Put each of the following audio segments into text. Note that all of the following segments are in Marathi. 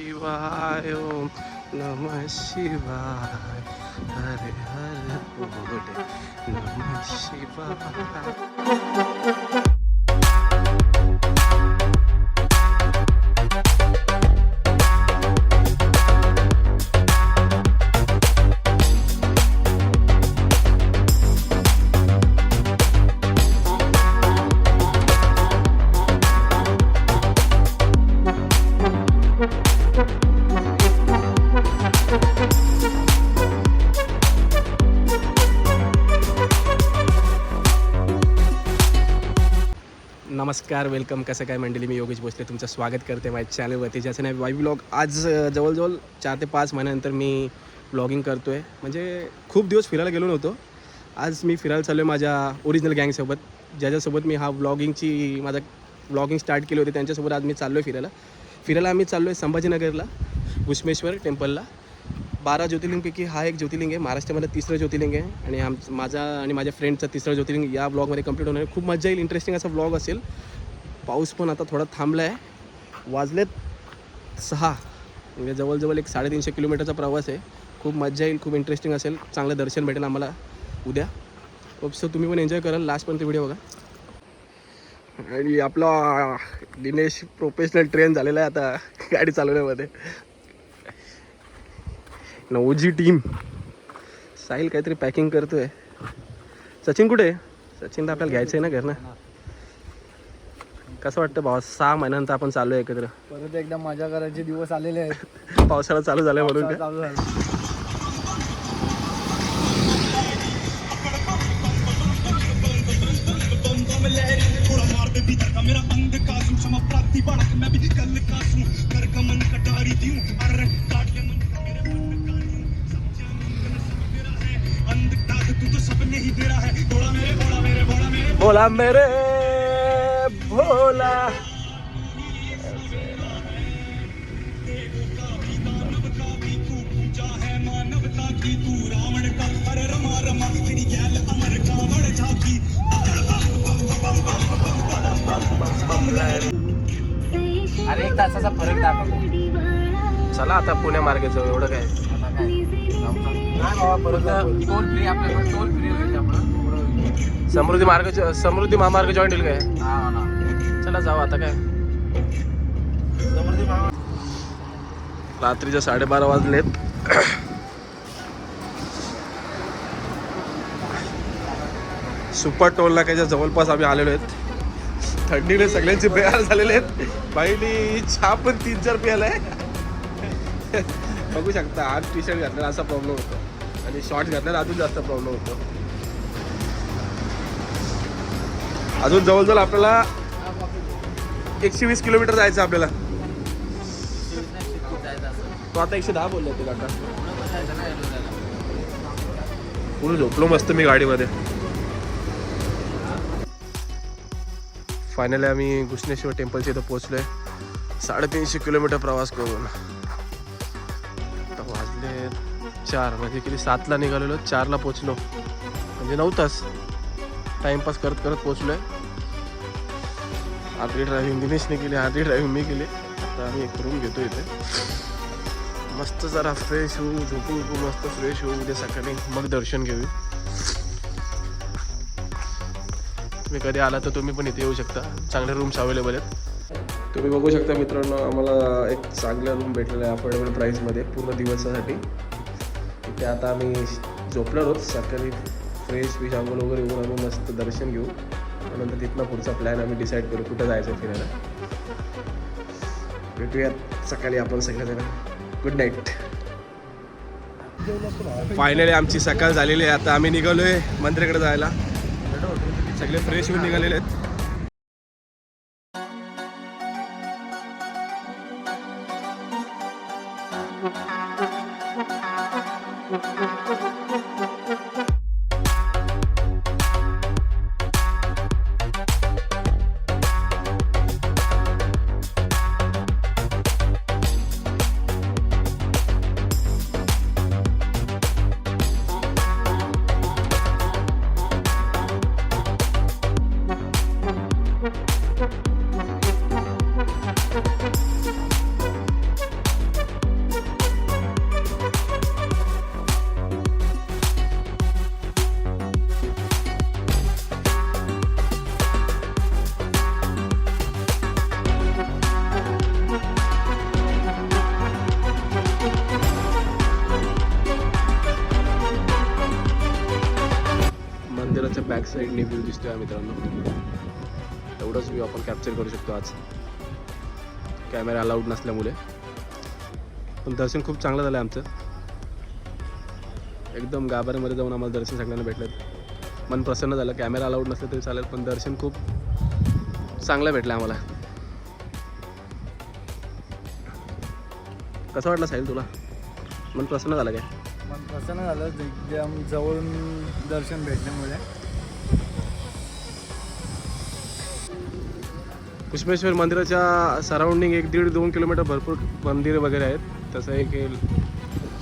शिवाय ओम नम शिवाय हरे हरे बोले नम शिवाय। नमस्कार वेलकम कसं काय मंडळी? मी योगेश भोसले. तुमचं स्वागत करते माझ्या चॅनलवरती ज्याचं नाही वाई ब्लॉग. आज जवळजवळ चार ते पाच महिन्यानंतर मी ब्लॉगिंग करतो आहे म्हणजे खूप दिवस फिरायला गेलो नव्हतो. आज मी फिरायला चाललो आहे माझ्या ओरिजिनल गँगसोबत ज्याच्यासोबत मी हा ब्लॉगिंगची माझा ब्लॉगिंग स्टार्ट केली होती. त्यांच्यासोबत आज मी चाललो आहे फिरायला. फिरायला आम्ही चाललो आहे संभाजीनगरला घुष्मेश्वर टेम्पलला बारा ज्योतिर्लिंगपैकी हा एक ज्योतिर्लिंग आहे. महाराष्ट्रामध्ये तिसरं ज्योतिर्लिंग आहे. आणि आम माझा आणि माझ्या फ्रेंडचा तिसरं ज्योतिर्लिंग या ब्लॉगमध्ये कंप्लीट होणार खूप मजा येईल. इंटरेस्टिंग असा ब्लॉग असेल. पाऊस पण आता थोडा थांबला आहे वाजलेत सहा. म्हणजे जवळजवळ एक साडेतीनशे किलोमीटरचा प्रवास आहे. खूप मजा येईल. खूप इंटरेस्टिंग असेल. चांगलं दर्शन भेटेल आम्हाला उद्या. सो तुम्ही पण एन्जॉय कराल. लास्टपर्यंत व्हिडिओ बघा. आणि आपला दिनेश प्रोफेशनल ट्रेन झालेला आहे आता. गाडी चालवण्यामध्ये. नवजी टीम. साहिल काहीतरी पॅकिंग करतोय. सचिन कुठे? आहे सचिनला आपल्याला घ्यायचं आहे ना घरनं. कसं वाटतं भावा? सहा महिन्यानंतर आपण चालू आहे एकत्र. परत एकदा मजा करायचे दिवस आलेले आहेत. पावसाळा चालू झाला म्हणून का चालू झालं. बोला मेरे भोला अरे एक तासाचा फरक दाखव. चला आता पुण्या मार्गे जाऊ एवढं काय? नाही बाबा टोल फ्री आपल्याकडे टोल फ्री होईल आपलं समृद्धी मार्ग समृद्धी महामार्ग जॉईन होईल काय? चला जाऊ आता काय? रात्रीच्या साडेबारा वाजलेत. सुपर टोल नाक्याच्या जवळपास आम्ही आलेलो आहेत. थंडीने सगळ्यांचे बेहाल झालेले आहेत. बाईनी चहा पण तीन चार प्यायलाय. बघू शकता आज टी शर्ट घातलेला असा प्रॉब्लेम होतो. आणि शॉर्ट घातल्यावर अजून जास्त प्रॉब्लेम होतो. अजून जवळजवळ आपल्याला एकशे वीस किलोमीटर जायचं आपल्याला. तो आता एकशे दहा बोलले होते काका. पूर्ण झोपलो मस्त मी गाडीमध्ये. फायनली आम्ही घुष्णेश्वर टेम्पलच्या इथं पोहोचलोय. साडेतीनशे किलोमीटर प्रवास करून. चार म्हणजे किती सातला निघालेलो चारला पोचलो. म्हणजे नऊ तास टाइमपास करत करत पोचलोय. आधी ड्रायव्हिंग दिनेशने केली आधी ड्रायव्हिंग मी केली. आता आम्ही एक रूम घेतो इथे. मस्त जरा फ्रेश होऊ झोपू झोपू मस्त फ्रेश होऊ. उद्या सकाळी मग दर्शन घेऊ. तुम्ही कधी आला तर तुम्ही पण इथे येऊ शकता. चांगले रूम्स अवेलेबल आहेत. तुम्ही बघू शकता मित्रांनो आम्हाला एक चांगला रूम भेटलेला आहे अफोर्डेबल प्राईसमध्ये पूर्ण दिवसासाठी. ते आता आम्ही झोपणार आहोत. सकाळी फ्रेश फिश आंघोळ वगैरे येऊन आम्ही मस्त दर्शन घेऊ. त्यानंतर तिथनं पुढचा प्लॅन आम्ही डिसाईड करू कुठं जायचं फिरायला. भेटूयात सकाळी आपण सगळ्याजण गुड नाईट फायनली आमची सकाळ झालेली आहे. आता आम्ही निघालोय मंदिराकडे जायला. सगळे फ्रेश होऊन निघालेले आहेत. साईडने व्ह्यू दिसतोय मित्रांनो. एवढंच व्ह्यू आपण कॅप्चर करू शकतो आज. कॅमेरा अलाउड नसल्यामुळे. पण दर्शन खूप चांगलं झालं आमचं. एकदम गाभाऱ्यामध्ये जाऊन आम्हाला दर्शन सगळ्यांना भेटलं मन प्रसन्न झालं. कॅमेरा अलाउड नसलं तरी चालेल पण दर्शन खूप चांगलं भेटलं आम्हाला. कसं वाटलं साहिल तुला? मन प्रसन्न झालं काय? मन प्रसन्न झालं. एकदम जवळून दर्शन भेटल्यामुळे. पुष्पेश्वर मंदिराच्या सराउंडिंग एक दीड दोन किलोमीटर भरपूर मंदिर वगैरे आहेत. तसं एक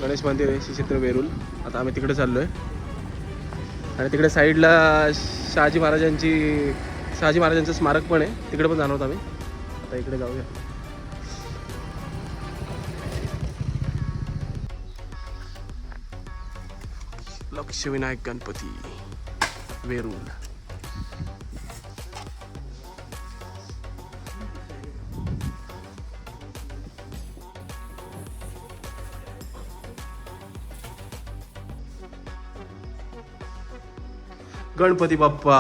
गणेश मंदिर आहे श्रीक्षेत्र वेरूळ. आता आम्ही तिकडे चाललो आहे आणि तिकडे साईडला शहाजी महाराजांची शहाजी महाराजांचं स्मारक पण आहे. तिकडे पण जाणार आहोत आम्ही. आता इकडे जाऊया. लक्ष्मीनायक गणपती वेरूळ. गणपती बाप्पा.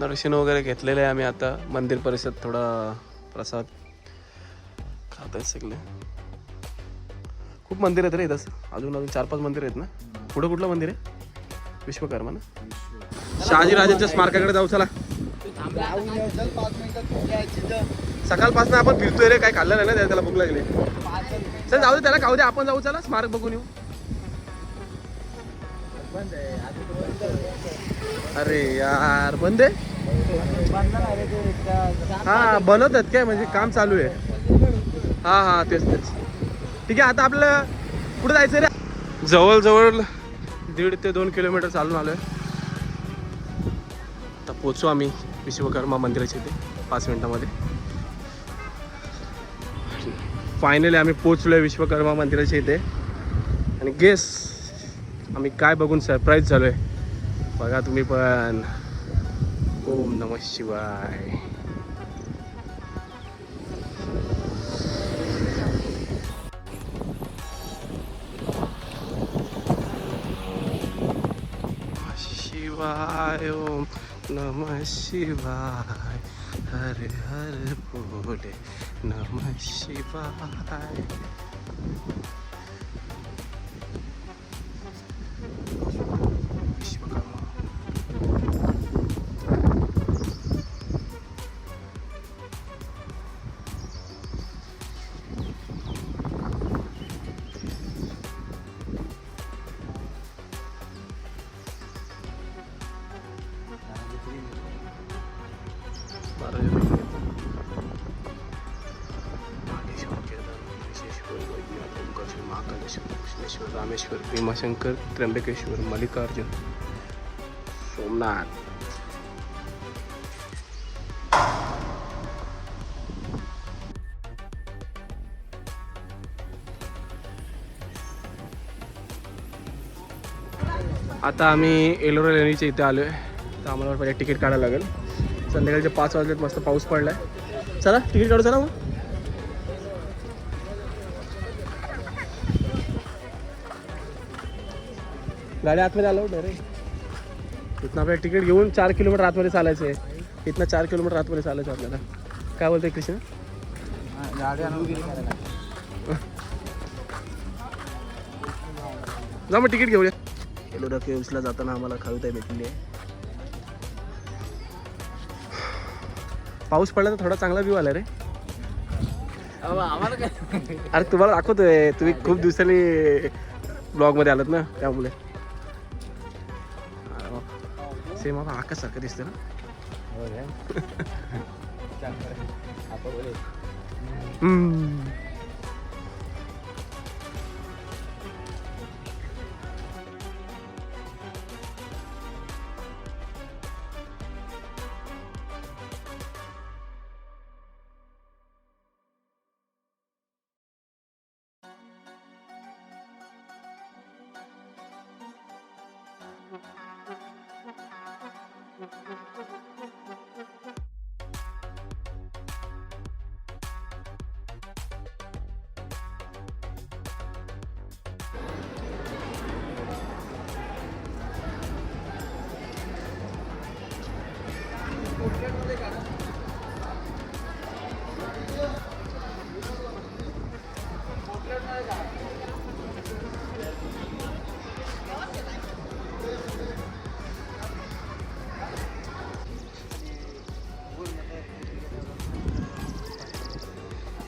दर्शन वगैरे घेतलेलं आहे आम्ही आता. मंदिर परिसर थोडा प्रसाद खात आहेत सगळे. खूप मंदिर आहेत रे तसं अजून अजून चार पाच मंदिर आहेत ना? पुढं कुठलं मंदिर आहे? विश्वकर्मा ना? शहाजी राजांच्या स्मारकाकडे जाऊ चला. सकाळपासून आपण फिरतोय रे. काय खाल्लं नाही ना त्याला भूक लागली. चल जाऊ दे त्याला खाऊ दे. आपण जाऊ चला. स्मारक बघून येऊ. अरे यार बंद? आहे हा बनवतात काय? म्हणजे काम चालू आहे. हा हा तेच तेच. ठीक आहे आता आपलं कुठं जायचं रे? जवळजवळ दीड ते दोन किलोमीटर चालून आलोय. आता पोचू आम्ही विश्वकर्मा मंदिराच्या इथे पाच मिनिटामध्ये. फायनली आम्ही पोचलोय विश्वकर्मा मंदिराच्या इथे. आणि गेस आम्ही काय बघून सरप्राईज आहे बघा तुम्ही पण. ओम नम शिवाय. शिवाय ओम नम शिवाय. हर हर बोले नम शिवाय. महाबळेश्वर भीमाशंकर त्र्यंबकेश्वर मल्लिकार्जुन. सोमनाथ. आता आम्ही एलोरा लेणीच्या इथे आलो आहे तर आम्हाला पहिले तिकीट काढायला लागेल. संध्याकाळच्या पाच वाजलेत मस्त पाऊस पडलाय. चला तिकीट काढू चला मग. गाडी आतमध्ये आलो रे इथनं आपल्याला तिकीट घेऊन चार किलोमीटर आतमध्ये चालायचं आहे इथनं चार किलोमीटर आतमध्ये चालायचं आपल्याला. काय बोलतोय कृष्ण? जा मग तिकीट घेऊया. एलोरा केव्सला जाताना आम्हाला खाऊताय भेटली आहे. पाऊस पडला तर थोडा चांगला व्ह्यू आला रे. आम्हाला काय? अरे तुम्हाला दाखवतोय तुम्ही खूप दिवसांनी ब्लॉगमध्ये आलात ना त्यामुळे. सेम आता आकाश सारखं दिसतं ना?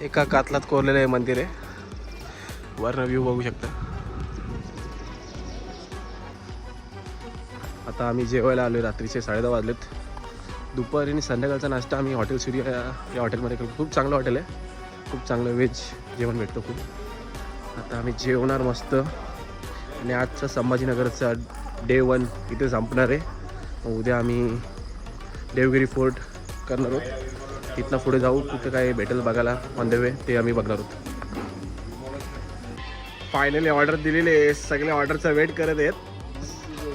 एका कातलात कोरलेलं हे मंदिर आहे. वरनं व्ह्यू बघू शकता. आता आम्ही जेवायला आलो रात्रीचे साडेदहा वाजलेत. दुपारी आणि संध्याकाळचा नाश्ता आम्ही हॉटेल सूर्य या हॉटेलमध्ये करतो. खूप चांगलं हॉटेल आहे. खूप चांगलं व्हेज जेवण भेटतं खूप. आता आम्ही जेवणार मस्त. आणि आजचा संभाजीनगरचा डे वन इथे संपणार आहे. उद्या आम्ही देवगिरी फोर्ट करणार आहोत. तिथनं पुढे जाऊ कुठे काय भेटेल बघायला. ऑन द वे ते आम्ही बघणार आहोत. फायनली ऑर्डर दिलेली आहे. सगळे ऑर्डरचा वेट करत आहेत.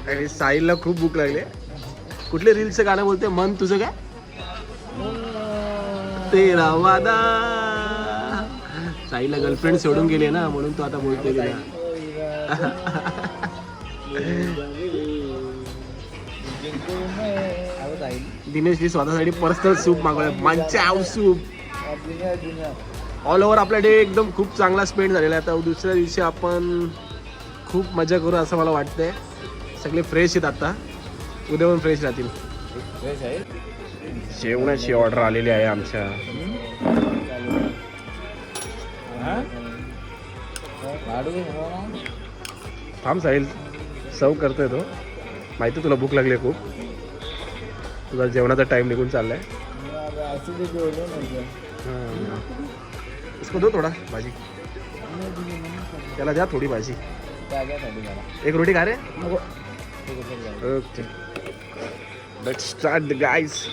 आणि साहिलला खूप भूक लागली. कुठले रील्सचं गाणं बोलते मन तुझं काय? तेरा वादा. साईला गर्लफ्रेंड सोडून गेली ना म्हणून तू आता बोलते तिला. दिनेशनी स्वतःसाठी पर्सनल सूप मागवलं मंचाव सूप. ऑल ओव्हर आपला डे एकदम खूप चांगला स्पेंड झालेला आहे. आता दुसऱ्या दिवशी आपण खूप मजा करू असं मला वाटतंय. सगळे फ्रेश आहेत आता. उद्या पण फ्रेश राहतील. जेवणाची ऑर्डर आलेली आहे आमच्या. थांब साहिल सव करतोय तो. माहिती आहे तुला भूक लागली आहे खूप. तुझा जेवणाचा टाइम निघून चाललाय. इसको दो थोडा भाजी. त्याला द्या थोडी भाजी. एक रोटी खा रे. Okay. Let's start the guys